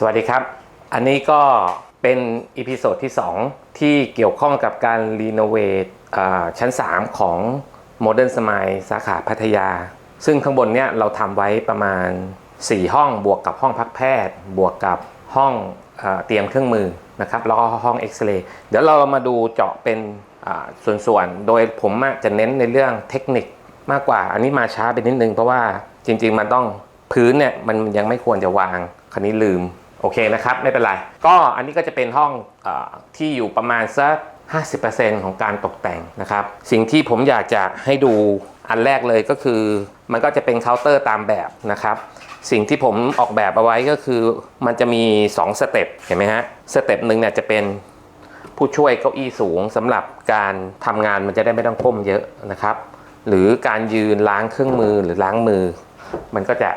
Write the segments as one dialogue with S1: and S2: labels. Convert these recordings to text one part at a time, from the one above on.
S1: สวัสดีครับ อันนี้ก็เป็นอีพิโซดที่ 2 ที่เกี่ยวข้องกับการรีโนเวทชั้น 3 ของ Modern Smile สาขาพัทยา ซึ่งข้างบนเนี่ยเราทำไว้ประมาณ 4 ห้องบวกกับห้องพักแพทย์ บวกกับห้องอเตรียมเครื่องมือนะครับแล้วก็ห้องเอ็กซเรย์เดี๋ยวเรามาดูเจาะเป็นส่วนๆ โดยผมจะเน้นในเรื่องเทคนิคมากกว่า อันนี้มาช้าไปนิดนึงเพราะว่าจริง ๆ มันต้องพื้นเนี่ยมันยังไม่ควรจะวางคันนี้ลืม โอเคนะครับ ไม่เป็นไร ก็อันนี้ก็จะเป็นห้องอที่อยู่ประมาณสัก50%ของการตกแต่งนะครับ สิ่งที่ผมอยากจะให้ดูอันแรกเลยก็คือ มันก็จะเป็นเคาน์เตอร์ตามแบบนะครับ สิ่งที่ผมออกแบบเอาไว้ก็คือ มันจะมี 2 สเต็ปเห็นไหมฮะสเต็ปหนึ่งเนี่ยจะเป็นผู้ช่วยเก้าอี้สูงสำหรับการทำงานมันจะได้ไม่ต้องก้มเยอะนะครับ หรือการยืนล้างเครื่องมือหรือล้างมือ มันก็จะ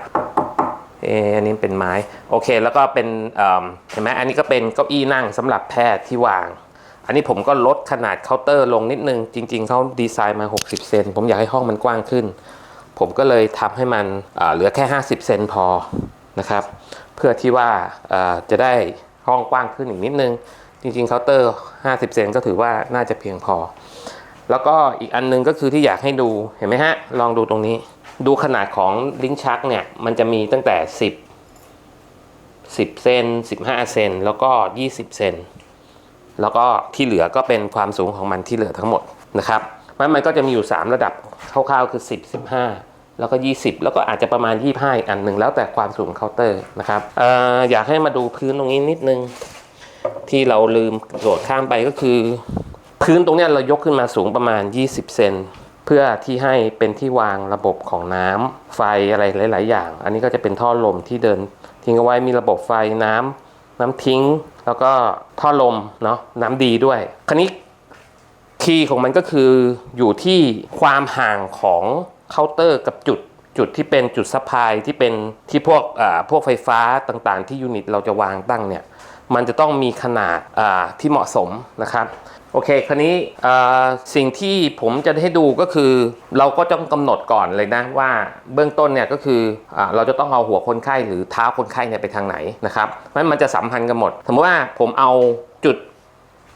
S1: เอะอันนี้เป็นไม้โอเค แล้วก็เป็นเห็นไหมอันนี้ก็เป็นเก้าอี้นั่งสำหรับแพทย์ที่วาง อันนี้ผมก็ลดขนาดเคาน์เตอร์ลงนิดนึง จริง ๆเขาดีไซน์มา 60 เซนผมอยากให้ห้องมันกว้างขึ้น ผมก็เลยทำให้มันเหลือแค่ 50 เซนพอนะครับ เพื่อที่ว่าอ่าจะได้ห้องกว้างขึ้นอีกนิดนึง จริงๆเคาน์เตอร์ 50 เซนก็ถือว่าน่าจะเพียงพอ แล้วก็อีกอันนึงก็คือที่อยากให้ดูเห็นไหมฮะลองดูตรงนี้ ดูขนาดของลิ้นชักเนี่ยมันจะมีตั้งแต่ 10 10เซน15 เซนแล้วก็ 20 เซนแล้วก็ที่เหลือก็เป็นความสูงของมันที่เหลือทั้งหมดนะครับมันมันก็จะมีอยู่ 3 ระดับคร่าวๆคือ 10 15 แล้วก็ 20 แล้วก็อาจจะประมาณ 25อีกอันหนึ่งแล้วแต่ความสูงเคาน์เตอร์นะครับอออยากให้มาดูพื้นตรงนี้นิดนึง ที่เราลืมโดดข้ามไปก็คือ พื้นตรงนี้เรายกขึ้นมาสูงประมาณ 20 เซน พื่อที่ให้เป็นที่วางระบบของน้ำไฟอะไรหลาย ๆ อย่าง อันนี้ก็จะเป็นท่อลมที่เดิน ทิ้งเอาไว้มีระบบไฟน้ำน้ำทิ้ง แล้วก็ท่อลมเนาะน้ำดีด้วยคราวนี้คีย์ของมันก็คืออยู่ที่ความห่างของเคาน์เตอร์กับจุดจุดที่เป็นจุดซัพพลายที่เป็นที่พวกอ่าพวกไฟฟ้าต่างๆ ที่ยูนิตเราจะวางตั้งเนี่ยมันจะต้องมีขนาดอ่าที่เหมาะสมนะครับ โอเค คราวนี้สิ่งที่ผมจะให้ดูก็คือ เราก็ต้องกำหนดก่อนเลยนะว่าเบื้องต้นเนี่ยก็คืออเราจะต้องเอาหัวคนไข้หรือเท้าคนไข้เนี่ยไปทางไหนนะครับเพราะฉะนั้นมันจะสัมพันธ์กันหมด สมมติว่าผมเอาจุด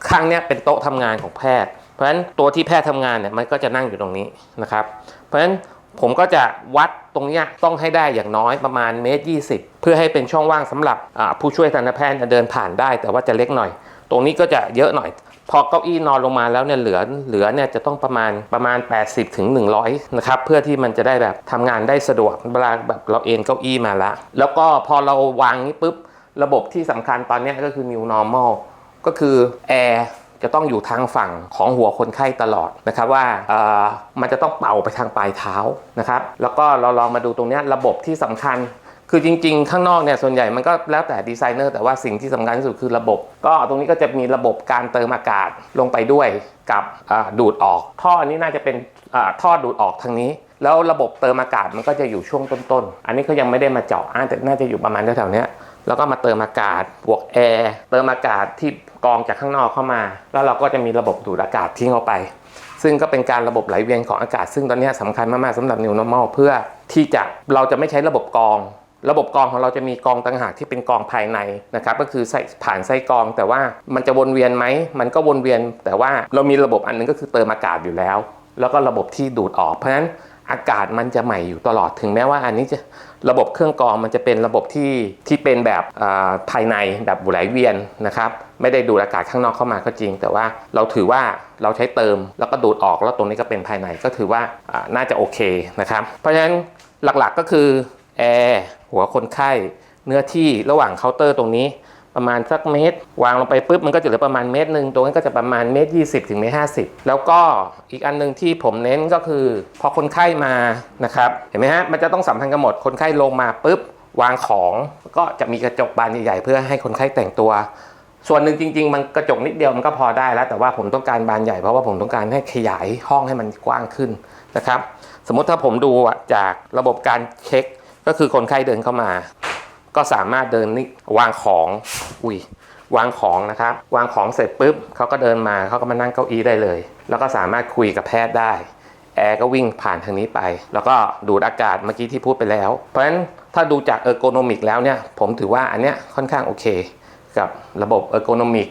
S1: ข้างเนี้ยเป็นโต๊ะทำงานของแพทย์ เพราะฉะนั้นตัวที่แพทย์ทำงานเนี่ยมันก็จะนั่งอยู่ตรงนี้นะครับ เพราะฉะนั้นผมก็จะวัดตรงนี้ต้องให้ได้อย่างน้อยประมาณเมตรยีเพื่อให้เป็นช่องว่างสำหรับผู้ช่วยทันตแพทย์เดินผ่านได้ แต่ว่าจะเล็กหน่อย ตรงนี้ก็จะเยอะหน่อย พอเก้าอี้นอนลงมาแล้วเนี่ยเหลือเหลือเนี่ยจะต้องประมาณประมาณ 80ถึง100นะครับเพื่อที่มันจะได้แบบทำงานได้สะดวกเวลาแบบเราเอนเก้าอี้มาละแล้วก็พอเราวางนี้ปุ๊บระบบที่สำคัญตอนนี้ก็คือ new normal ก็คือแอร์จะต้องอยู่ทางฝั่งของหัวคนไข้ตลอดนะครับว่าเออมันจะต้องเป่าไปทางปลายเท้านะครับ แล้วก็เราลองมาดูตรงนี้ระบบที่สำคัญ คือจริงๆ ข้างนอกเนี่ยส่วนใหญ่มันก็แล้วแต่ดีไซเนอร์แต่ว่าสิ่งที่สำคัญที่สุดคือระบบ ก็ตรงนี้ก็จะมีระบบการเติมอากาศลงไปด้วยกับดูดออก ท่ออันนี้น่าจะเป็นท่อดูดออกทางนี้ แล้วระบบเติมอากาศมันก็จะอยู่ช่วงต้นๆ อันนี้ก็ยังไม่ได้มาเจาะอ่าแต่น่าจะอยู่ประมาณแถวๆนี้แล้วก็มาเติมอากาศบวกแอร์เติมอากาศที่กองจากข้างนอกเข้ามา แล้วเราก็จะมีระบบดูดอากาศทิ้งเข้าไป ซึ่งก็เป็นการระบบไหลเวียนของอากาศ ซึ่งตอนนี้สำคัญมากๆสำหรับ New Normal เพื่อที่จะเราจะไม่ใช้ระบบกอง ระบบกองของเราจะมีกองต่างหากที่เป็นกองภายในนะครับก็คือใส่ผ่านไส้กอง แต่ว่ามันจะวนเวียนไหมมันก็วนเวียน แต่ว่าเรามีระบบอันหนึงก็คือเติมอากาศอยู่แล้ว แล้วก็ระบบที่ดูดออกเพราะฉะนั้นอากาศมันจะใหม่อยู่ตลอดถึงแม้ว่าอันนี้จะระบบเครื่องกรองมันจะเป็นระบบที่ที่เป็นแบบอ่าภายในแบบไหลเวียนนะครับไม่ได้ดูดอากาศข้างนอกเข้ามาก็จริง แต่ว่าเราถือว่าเราใช้เติมแล้วก็ดูดออกแล้วตรงนี้ก็เป็นภายในก็ถือว่าอ่าน่าจะโอเคนะครับเพราะฉะนั้นหลักๆก็คือ แอร์หัวคนไข้ เนื้อที่ระหว่างเคาน์เตอร์ตรงนี้ประมาณสักเมตร วางลงไปปุ๊บมันก็จะเหลือประมาณเมตรหนึ่งตรงนั้นก็จะประมาณเมตรยี่สิบถึงเมตรห้าสิบแล้วก็อีกอันหนึ่งที่ผมเน้นก็คือ พอคนไข้มานะครับเห็นไหมฮะมันจะต้องสัมพันธ์กันหมดคนไข้ลงมาปุ๊บวางของก็จะมีกระจกบานใหญ่ๆเพื่อให้คนไข้แต่งตัว ส่วนหนึ่งจริง ๆ มันกระจกนิดเดียวมันก็พอได้แล้ว แต่ว่าผมต้องการบานใหญ่เพราะว่าผมต้องการให้ขยายห้องให้มันกว้างขึ้นนะครับ สมมติถ้าผมดูจากระบบการเช็ค ก็คือคนไข้เดินเข้ามา ก็สามารถเดินนี่วางของอุ้ยวางของนะครับ วางของเสร็จปุ๊บเขาก็เดินมาเขาก็มานั่งเก้าอี้ได้เลย แล้วก็สามารถคุยกับแพทย์ได้แอร์ก็วิ่งผ่านทางนี้ไป แล้วก็ดูดอากาศเมื่อกี้ที่พูดไปแล้ว เพราะฉะนั้นถ้าดูจากเออร์โกนมิกแล้วเนี่ย ผมถือว่าอันเนี้ยค่อนข้างโอเค กับระบบเออร์โกนมิก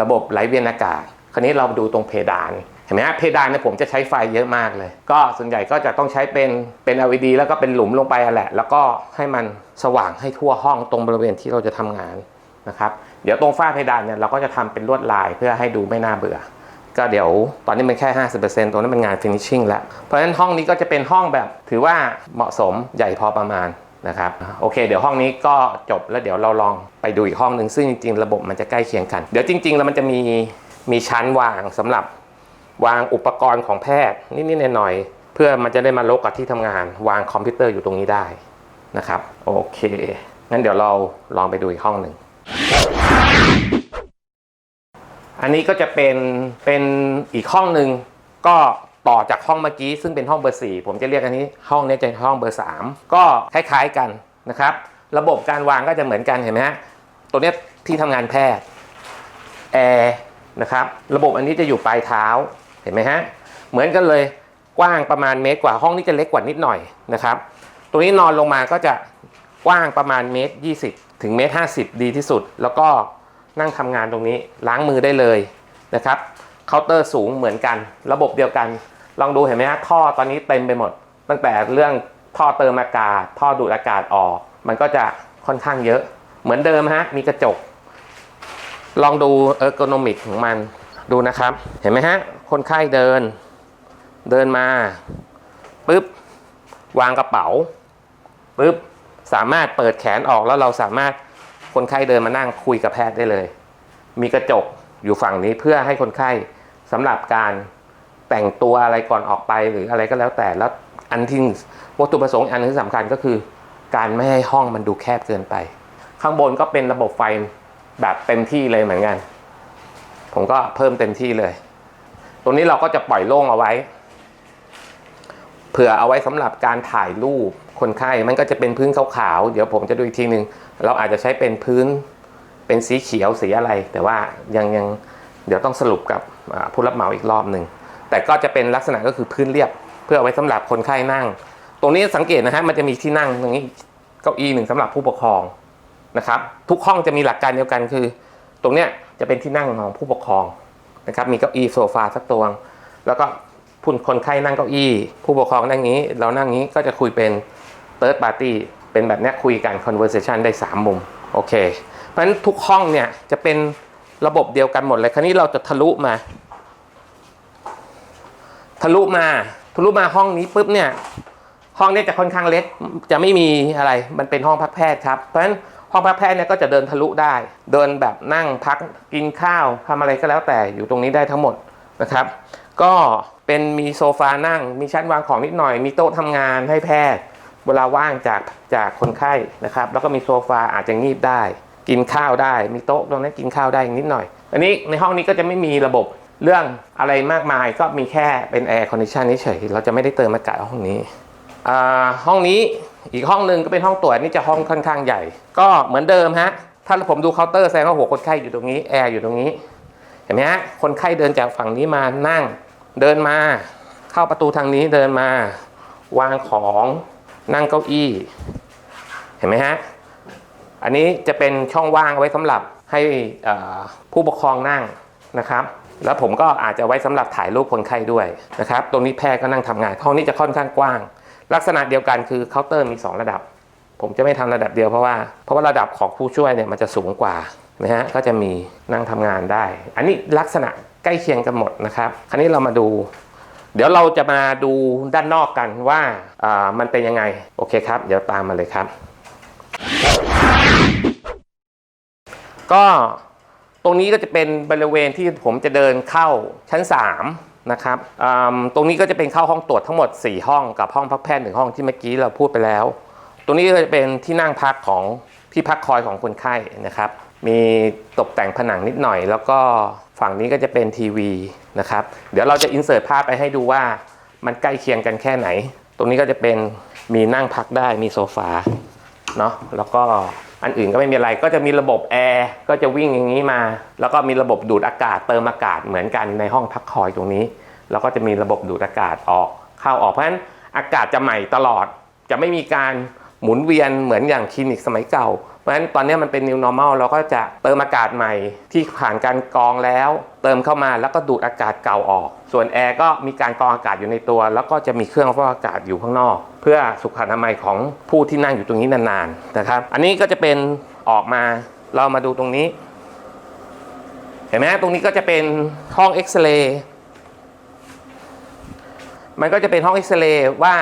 S1: ระบบไหลเวียนอากาศ คราวนี้เราดูตรงเพดาน ห็นไหมฮะเพดานเนี่ยผมจะใช้ไฟเยอะมากเลย ก็ส่วนใหญ่ก็จะต้องใช้เป็นเป็น LED แล้วก็เป็นหลุมลงไปแหละ แล้วก็ให้มันสว่างให้ทั่วห้องตรงบริเวณที่เราจะทำงานนะครับเดี๋ยวตรงฝ้าเพดานเนี่ยเราก็จะทำเป็นลวดลายเพื่อให้ดูไม่น่าเบื่อ ก็เดี๋ยวตอนนี้มันแค่ 50%ตรงนั้นเป็นงาน finishing แล้ว เพราะฉะนั้นห้องนี้ก็จะเป็นห้องแบบถือว่าเหมาะสมใหญ่พอประมาณนะครับโอเค เดี๋ยวห้องนี้ก็จบแล้วเดี๋ยวเราลองไปดูอีกห้องหนึ่งซึ่งจริงๆ ระบบมันจะใกล้เคียงกัน เดี๋ยวจริงๆ แล้วมันจะมีมีชั้นวางสำหรับ วางอุปกรณ์ของแพทย์นิดๆหน่อยๆเพื่อมันจะได้มาลกกับที่ทำงาน วางคอมพิวเตอร์อยู่ตรงนี้ได้นะครับ โอเค งั้นเดี๋ยวเราลองไปดูอีกห้องหนึ่ง อันนี้ก็จะเป็นเป็นอีกห้องหนึ่งก็ต่อจากห้องเมื่อกี้ซึ่งเป็นห้องเบอร์สี่ผมจะเรียกอันนี้ ห้องนี้จะห้องเบอร์สามก็คล้ายๆกันนะครับ ระบบการวางก็จะเหมือนกันเห็นไหมฮะตัวนี้ที่ทำงานแพทย์แอร์นะครับ ระบบอันนี้จะอยู่ปลายเท้า เห็นไหมฮะ เหมือนกันเลยกว้างประมาณเมตรกว่าห้องนี้จะเล็กกว่านิดหน่อยนะครับตัวนี้นอนลงมาก็จะกว้างประมาณเมตร 20 ถึงเมตร 50 ดีที่สุด แล้วก็นั่งทำงานตรงนี้ล้างมือได้เลยนะครับเคาน์เตอร์สูงเหมือนกัน ระบบเดียวกัน ลองดูเห็นไหมฮะท่อตอนนี้เต็มไปหมด ตั้งแต่เรื่องท่อเติมอากาศ ท่อดูดอากาศออก มันก็จะค่อนข้างเยอะ เหมือนเดิมฮะมีกระจก ลองดูเออร์โกนมิกของมันดูนะครับ เห็นไหมฮะ คนไข้เดิน เดินมาปุ๊บวางกระเป๋าปุ๊บสามารถเปิดแขนออกแล้วเราสามารถคนไข้เดินมานั่งคุยกับแพทย์ได้เลย มีกระจกอยู่ฝั่งนี้เพื่อให้คนไข้สำหรับการแต่งตัวอะไรก่อนออกไปหรืออะไรก็แล้วแต่แล้วอันที่วัตถุประสงค์อันที่สำคัญก็คือ การไม่ให้ห้องมันดูแคบเกินไป ข้างบนก็เป็นระบบไฟแบบเต็มที่เลยเหมือนกัน ผมก็เพิ่มเต็มที่เลย ตรงนี้เราก็จะปล่อยโล่งเอาไว้ เผื่อเอาไว้สำหรับการถ่ายรูปคนไข้ มันก็จะเป็นพื้นขาวๆ เดี๋ยวผมจะดูอีกทีหนึ่งเราอาจจะใช้เป็นพื้นเป็นสีเขียวสีอะไร แต่ว่ายังยังเดี๋ยวต้องสรุปกับผู้รับเหมาอีกรอบหนึ่ง แต่ก็จะเป็นลักษณะก็คือพื้นเรียบ เพื่อเอาไว้สำหรับคนไข้นั่ง ตรงนี้สังเกตนะฮะมันจะมีที่นั่งตรงนี้เก้าอี้หนึ่งสำหรับผู้ปกครองนะครับ ทุกห้องจะมีหลักการเดียวกันคือ ตรงเนี้ยจะเป็นที่นั่งของผู้ปกครอง นะครับมีเก้าอี้โซฟาสักตัวแล้วก็ผู้คนไข้นั่งเก้าอี้ ผู้ปกครองนั่งนี้ เรานั่งนี้ก็จะคุยเป็น third party เป็นแบบนี้คุยกัน conversation ได้ 3 มุมโอเค เพราะฉะนั้นทุกห้องเนี่ยจะเป็นระบบเดียวกันหมดเลย คราวนี้เราจะทะลุมา ทะลุมาทะลุมาห้องนี้ปุ๊บเนี่ยห้องนี้จะค่อนข้างเล็กจะไม่มีอะไรมันเป็นห้องพักแพทย์ครับ เพราะฉะนั้น ห้องพักแพทย์เนี่ยก็จะเดินทะลุได้ เดินแบบนั่งพักกินข้าวทำอะไรก็แล้วแต่อยู่ตรงนี้ได้ทั้งหมดนะครับ ก็เป็นมีโซฟานั่ง มีชั้นวางของนิดหน่อย มีโต๊ะทำงานให้แพทย์ เวลาว่างจากจากคนไข้นะครับ แล้วก็มีโซฟาอาจจะงีบได้ กินข้าวได้ มีโต๊ะตรงนั้นกินข้าวได้นิดหน่อย อันนี้ในห้องนี้ก็จะไม่มีระบบเรื่องอะไรมากมายก็มีแค่เป็นแอร์คอนดิชันเฉยเราจะไม่ได้เติมอากาศห้องนี้ห้องนี้ อีกห้องหนึ่งก็เป็นห้องตรวจนี่จะห้องค่อนข้างใหญ่ ก็เหมือนเดิมฮะ ถ้าผมดูเคาน์เตอร์แสดงว่าหัวคนไข้อยู่ตรงนี้แอร์อยู่ตรงนี้ เห็นไหมฮะ คนไข้เดินจากฝั่งนี้มานั่ง เดินมา เข้าประตูทางนี้เดินมา วางของนั่งเก้าอี้ เห็นไหมฮะ อันนี้จะเป็นช่องว่างไว้สำหรับให้ผู้ปกครองนั่งนะครับ แล้วผมก็อาจจะไว้สำหรับถ่ายรูปคนไข้ด้วยนะครับ ตรงนี้แพทย์ก็นั่งทำงาน ห้องนี้จะค่อนข้างกว้าง ลักษณะเดียวกันคือเคาน์เตอร์มี 2 ระดับ ผมจะไม่ทำระดับเดียวเพราะว่าเพราะว่าระดับของผู้ช่วยเนี่ยมันจะสูงกว่านะฮะก็จะมีนั่งทำงานได้ อันนี้ลักษณะใกล้เคียงกันหมดนะครับ คราวนี้เรามาดู เดี๋ยวเราจะมาดูด้านนอกกันว่าอ่ามันเป็นยังไงโอเคครับ เดี๋ยวตามมาเลยครับ ก็ตรงนี้ก็จะเป็นบริเวณที่ผมจะเดินเข้าชั้น 3 นะครับตรงนี้ก็จะเป็นเข้าห้องตรวจทั้งหมด 4 ห้องกับห้องพักแพทย์หนึ่งห้องที่เมื่อกี้เราพูดไปแล้ว ตรงนี้ก็จะเป็นที่นั่งพักของที่พักคอยของคนไข้นะครับ มีตกแต่งผนังนิดหน่อย แล้วก็ฝั่งนี้ก็จะเป็นทีวีนะครับ เดี๋ยวเราจะอินเสิร์ตภาพไปให้ดูว่ามันใกล้เคียงกันแค่ไหน ตรงนี้ก็จะเป็นมีนั่งพักได้มีโซฟาเนาะแล้วก็ อันอื่นก็ไม่มีอะไรก็จะมีระบบแอร์ก็จะวิ่งอย่างนี้มา แล้วก็มีระบบดูดอากาศเติมอากาศเหมือนกันในห้องพักคอยตรงนี้ แล้วก็จะมีระบบดูดอากาศออก เข้าออกเพราะฉะนั้นอากาศจะใหม่ตลอด จะไม่มีการหมุนเวียนเหมือนอย่างคลินิกสมัยเก่า เพราะฉะนั้นตอนนี้มันเป็น new normal เราก็จะเติมอากาศใหม่ที่ผ่านการกรองแล้ว เติมเข้ามาแล้วก็ดูดอากาศเก่าออก ส่วนแอร์ก็มีการกรองอากาศอยู่ในตัว แล้วก็จะมีเครื่องฟอกอากาศอยู่ข้างนอก เพื่อสุขอนามัยของผู้ที่นั่งอยู่ตรงนี้นานๆนะครับ อันนี้ก็จะเป็นออกมาเรามาดูตรงนี้ เห็นไหมตรงนี้ก็จะเป็นห้องเอ็กซเรย์มันก็จะเป็นห้องเอ็กซเรย์ว่า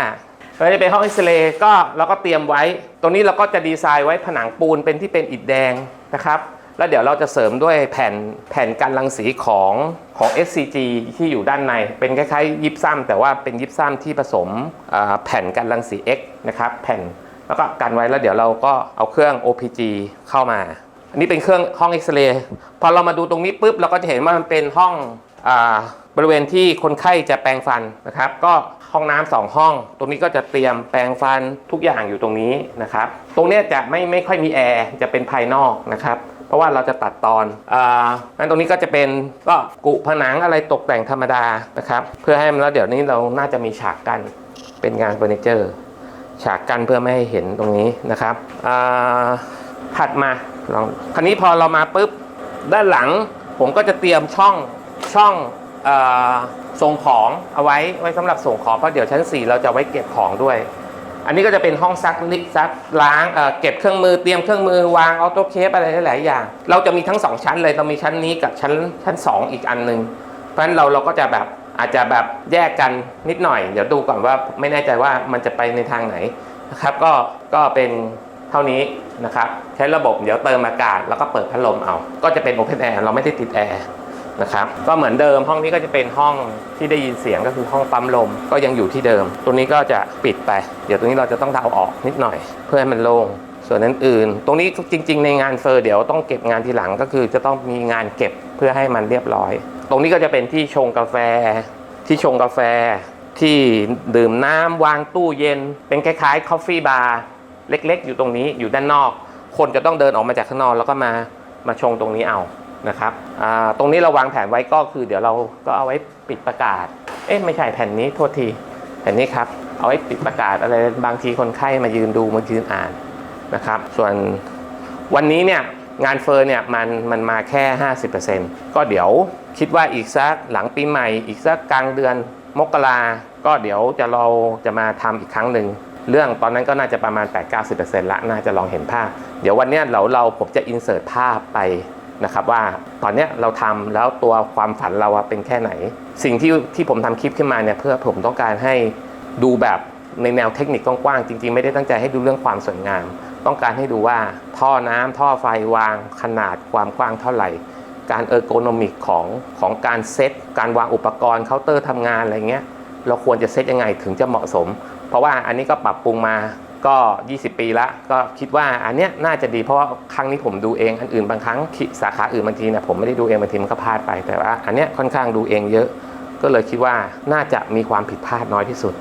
S1: มันจะเป็นห้องเอ็กซเรย์ก็เราก็เตรียมไว้ ตรงนี้เราก็จะดีไซน์ไว้ผนังปูนเป็นที่เป็นอิฐแดงนะครับแล้วเดี๋ยวเราจะเสริมด้วยแผ่นแผ่นกันรังสีของของ SCG ที่อยู่ด้านใน เป็นคล้ายๆยิปซัมแต่ว่าเป็นยิปซัมที่ผสมแผ่นกันรังสี X นะครับแผ่นแล้วก็กันไว้แล้วเดี๋ยวเราก็เอาเครื่อง OPG เข้ามา อันนี้เป็นเครื่องห้องเอ็กซเรย์พอเรามาดูตรงนี้ปุ๊บเราก็จะเห็นว่ามันเป็นห้องอ บริเวณที่คนไข้จะแปรงฟันนะครับ ก็ห้องน้ำสองห้อง ตรงนี้ก็จะเตรียมแปรงฟันทุกอย่างอยู่ตรงนี้นะครับ ตรงนี้จะไม่ไม่ค่อยมีแอร์จะเป็นภายนอกนะครับเพราะว่าเราจะตัดตอนอ่านั้นตรงนี้ก็จะเป็นก็กุผนังอะไรตกแต่งธรรมดานะครับ เพื่อให้มันแล้วเดี๋ยวนี้เราน่าจะมีฉากกั้นเป็นงานเฟอร์นิเจอร์ ฉากกั้นเพื่อไม่ให้เห็นตรงนี้นะครับอ่าถัดมาลอง คราวนี้พอเรามาปุ๊บด้านหลัง ผมก็จะเตรียมช่องช่อง ส่งของเอาไว้ไว้สำหรับส่งของเพราะเดี๋ยวชั้น 4 เราจะไว้เก็บของด้วย อันนี้ก็จะเป็นห้องซักลิซักล้างเเก็บเครื่องมือเตรียมเครื่องมือวางออโต้เคปอะไรหลายๆอย่าง เราจะมีทั้ง 2 ชั้นเลยเรามีชั้นนี้กับชั้นชั้น 2 อีกอันหนึ่งเพราะฉะนั้นเราเราก็จะแบบอาจจะแบบแยกกันนิดหน่อย เดี๋ยวดูก่อนว่าไม่แน่ใจว่ามันจะไปในทางไหนนะครับก็ก็เป็นเท่านี้นะครับใช้ระบบเดี๋ยวเติมอากาศแล้วก็เปิดพัดลมเอา ก็จะเป็นโอเพนแอร์เราไม่ได้ติดแอร์ นะครับก็เหมือนเดิมห้องนี้ก็จะเป็นห้องที่ได้ยินเสียงก็คือห้องปั๊มลมก็ยังอยู่ที่เดิม ตัวนี้ก็จะปิดไป เดี๋ยวตรงนี้เราจะต้องเดาออกนิดหน่อย เพื่อให้มันโล่งส่วนนั้นอื่น ตรงนี้จริง ๆ ในงานเฟอร์เดี๋ยวต้องเก็บงานทีหลังก็คือจะต้องมีงานเก็บเพื่อให้มันเรียบร้อย ตรงนี้ก็จะเป็นที่ชงกาแฟ ที่ชงกาแฟ ที่ดื่มน้ำวางตู้เย็น เป็นคล้ายๆคอฟฟี่บาร์เล็ก ๆ อยู่ตรงนี้อยู่ด้านนอก คนจะต้องเดินออกมาจากข้างนอกแล้วก็มามาชงตรงนี้เอา นะครับตรงนี้เราวางแผนไว้ก็คือ เดี๋ยวเราก็เอาไว้ปิดประกาศ เอ๊ะไม่ใช่แผ่นนี้โทษทีแผ่นนี้ครับเอาไว้ปิดประกาศอะไรบางทีคนไข้มายืนดูมายืนอ่านนะครับ ส่วนวันนี้เนี่ยงานเฟอร์เนี่ยมันมันมาแค่ 50%ก็เดี๋ยวคิดว่าอีกสักหลังปีใหม่ อีกสักกลางเดือนมกราก็เดี๋ยวจะเราจะมาทำอีกครั้งหนึ่งเรื่องตอนนั้นก็น่าจะประมาณ 8-90%ละน่าจะลองเห็นภาพ เดี๋ยววันนี้เราเราผมจะอินเสิร์ตภาพไป นะครับว่าตอนนี้เราทำแล้วตัวความฝันเราเป็นแค่ไหน สิ่งที่ที่ผมทำคลิปขึ้นมาเนี่ยเพื่อผมต้องการให้ดูแบบในแนวเทคนิคกว้างๆจริง ๆ ไม่ได้ตั้งใจให้ดูเรื่องความสวยงาม ต้องการให้ดูว่าท่อน้ำท่อไฟวางขนาดความกว้างเท่าไหร่ การเออร์โกนอมิกของของการเซตการวางอุปกรณ์เคาน์เตอร์ทำงานอะไรเงี้ยเราควรจะเซตยังไงถึงจะเหมาะสม เพราะว่าอันนี้ก็ปรับปรุงมา ก็ 20 ปีละก็คิดว่าอันเนี้ยน่าจะดีเพราะว่าครั้งนี้ผมดูเองอันอื่นบางครั้งสาขาอื่นบางทีเนี่ยผมไม่ได้ดูเองบางทีมันก็พลาดไปแต่ว่าอันเนี้ยค่อนข้างดูเองเยอะ ก็เลยคิดว่าน่าจะมีความผิดพลาดน้อยที่สุด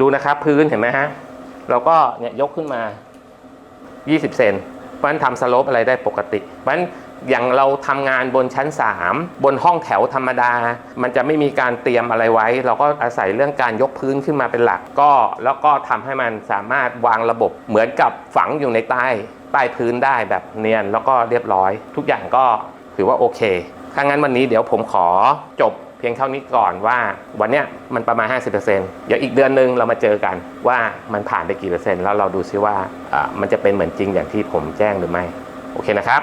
S1: ดูนะครับพื้นเห็นไหมฮะเราก็เนี่ยยกขึ้นมา 20 เซนเพราะฉะนั้นทำสโลปอะไรได้ปกติเพราะฉะนั้น อย่างเราทำงานบนชั้น 3 บนห้องแถวธรรมดา มันจะไม่มีการเตรียมอะไรไว้ เราก็อาศัยเรื่องการยกพื้นขึ้นมาเป็นหลักก็ แล้วก็ทำให้มันสามารถวางระบบเหมือนกับฝังอยู่ในใต้ใต้พื้นได้แบบเนียนแล้วก็เรียบร้อย ทุกอย่างก็ถือว่าโอเคถ้างั้นวันนี้เดี๋ยวผมขอจบเพียงเท่านี้ก่อนว่าวันเนี้ยมันประมาณ 50%เดี๋ยวอีกเดือนหนึงเรามาเจอกันว่ามันผ่านไปกี่เปอร์เซ็นต์แล้วเราดูซิว่ามันจะเป็นเหมือนจริงอย่างที่ผมแจ้งหรือไม่ โอเคนะครับ